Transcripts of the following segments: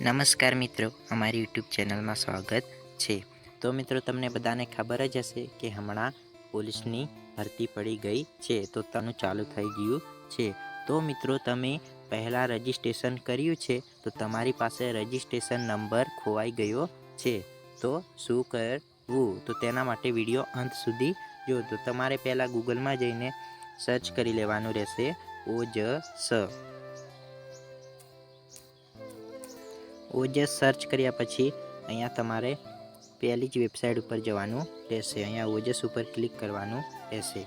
નમસ્કાર મિત્રો, અમારી યુટ્યુબ ચેનલમાં સ્વાગત છે. તો મિત્રો, તમને બધાને ખબર જ હશે કે હમણાં પોલીસની ભરતી પડી ગઈ છે, તો તેનું ચાલુ થઈ ગયું છે. તો મિત્રો, તમે પહેલાં રજિસ્ટ્રેશન કર્યું છે, તો તમારી પાસે રજિસ્ટ્રેશન નંબર ખોવાઈ ગયો છે. તો શું કરવું? તો તેના માટે વીડિયો અંત સુધી જો, તો તમારે પહેલાં ગૂગલમાં જઈને સર્ચ કરી લેવાનું રહેશે. ઓ જ સ ઓજસ સર્ચ કર્યા પછી અહીંયા તમારે પહેલી જ વેબસાઇટ ઉપર જવાનું રહેશે. અહીંયા ઓજસ ઉપર ક્લિક કરવાનું રહેશે.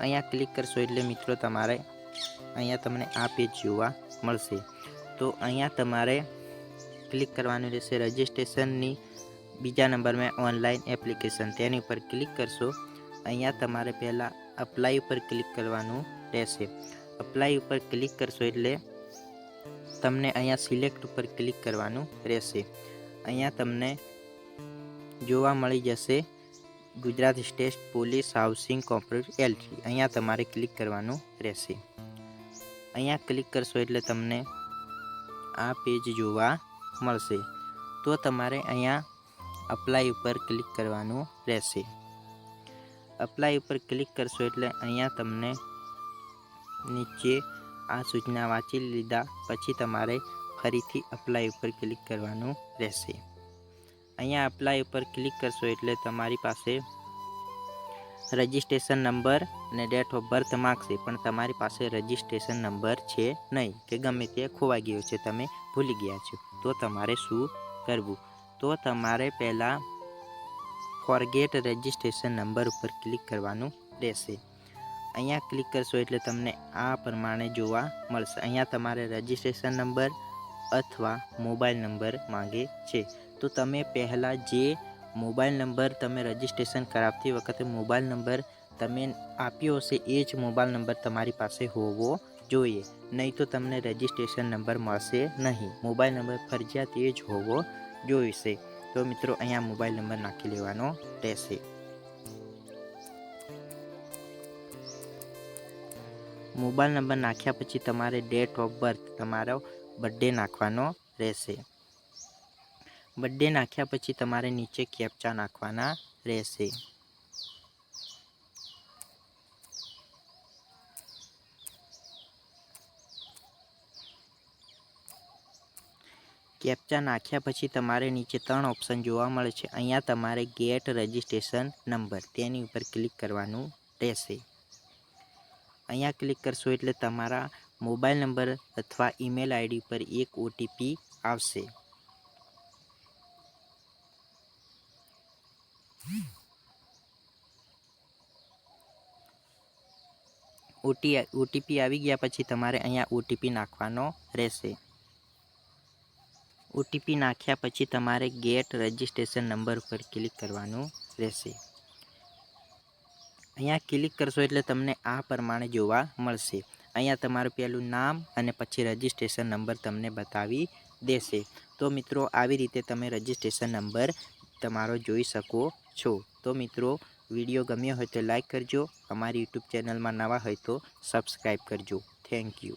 અહીંયા ક્લિક કરશો એટલે મિત્રો તમારે અહીંયા તમને આ પેજ જોવા મળશે. તો અહીંયા તમારે ક્લિક કરવાનું રહેશે. રજિસ્ટ્રેશનની બીજા નંબરમાં ઓનલાઈન એપ્લિકેશન તેની ઉપર ક્લિક કરશો. અહીંયા તમારે પહેલાં અપ્લાય ઉપર ક્લિક કરવાનું રહેશે. અપ્લાય ઉપર ક્લિક કરશો એટલે તમને અહીંયા સિલેક્ટ ઉપર ક્લિક કરવાનું રહેશે. અહીંયા તમને જોવા મળી જશે Gujarat state police housing corporate LT અહીંયા તમારે ક્લિક કરવાનું રહેશે. અહીંયા ક્લિક કરશો એટલે તમને આ પેજ જોવા મળશે. તો તમારે અહીંયા અપ્લાય ઉપર ક્લિક કરવાનું રહેશે. અપ્લાય ઉપર ક્લિક કરશો એટલે અહીંયા તમને નીચે આ સૂચના વાંચી લીધા પછી તમારે ફરીથી અપ્લાય ઉપર ક્લિક કરવાનું રહેશે. અહીંયા અપ્લાય ઉપર ક્લિક કરશો એટલે તમારી પાસે રજિસ્ટ્રેશન નંબર અને ડેટ ઓફ બર્થ માગશે, પણ તમારી પાસે રજિસ્ટ્રેશન નંબર છે નહીં, કે ગમે તે ખોવાઈ ગયો છે, તમે ભૂલી ગયા છો. તો તમારે શું કરવું? તો તમારે પહેલાં ફોરગેટ રજિસ્ટ્રેશન નંબર ઉપર ક્લિક કરવાનું રહેશે. અહીંયા ક્લિક કરશો એટલે તમને આ પ્રમાણે જોવા મળશે. અહીંયા તમારે રજિસ્ટ્રેશન નંબર અથવા મોબાઈલ નંબર માંગે છે. તો તમે પહેલાં જે મોબાઈલ નંબર તમે રજિસ્ટ્રેશન કરાવતી વખતે મોબાઈલ નંબર તમે આપ્યો હશે, એ જ મોબાઈલ નંબર તમારી પાસે હોવો જોઈએ. નહીં તો તમને રજિસ્ટ્રેશન નંબર મળશે નહીં. મોબાઈલ નંબર ફરજિયાત એ જ હોવો જોઈશે. તો મિત્રો, અહીંયા મોબાઈલ નંબર નાખી લેવાનો રહેશે. મોબાઈલ નંબર નાખ્યા પછી તમારે ડેટ ઓફ બર્થ તમારો બર્થડે નાખવાનો રહેશે. બર્થડે નાખ્યા પછી તમારે નીચે કેપ્ચા નાખવાના રહેશે. કેપ્ચા નાખ્યા પછી તમારે નીચે ત્રણ ઓપ્શન જોવા મળે છે. અહીંયા તમારે ગેટ રજિસ્ટ્રેશન નંબર તેની ઉપર ક્લિક કરવાનું રહેશે. અહીંયા ક્લિક કરશો એટલે તમારા મોબાઈલ નંબર અથવા ઈમેલ આઈડી પર એક ઓટીપી આવશે. ઓટી, ઓટીપી આવી ગયા પછી તમારે અહીંયા ઓટીપી નાખવાનો રહેશે. ઓટીપી નાખ્યા પછી તમારે ગેટ રજિસ્ટ્રેશન નંબર ઉપર ક્લિક કરવાનું રહેશે. અહીંયા ક્લિક કરશો એટલે તમને આ પ્રમાણે જોવા મળશે. અહીંયા તમારું પહેલું નામ અને પછી રજિસ્ટ્રેશન નંબર તમને બતાવી દેશે. તો મિત્રો, આવી રીતે તમે રજિસ્ટ્રેશન નંબર તમારો જોઈ શકો છો. તો મિત્રો, વીડિયો ગમ્યો હોય તો લાઇક કરજો. અમારી યુટ્યુબ ચેનલમાં નવા હોય તો સબસ્ક્રાઈબ કરજો. Thank you.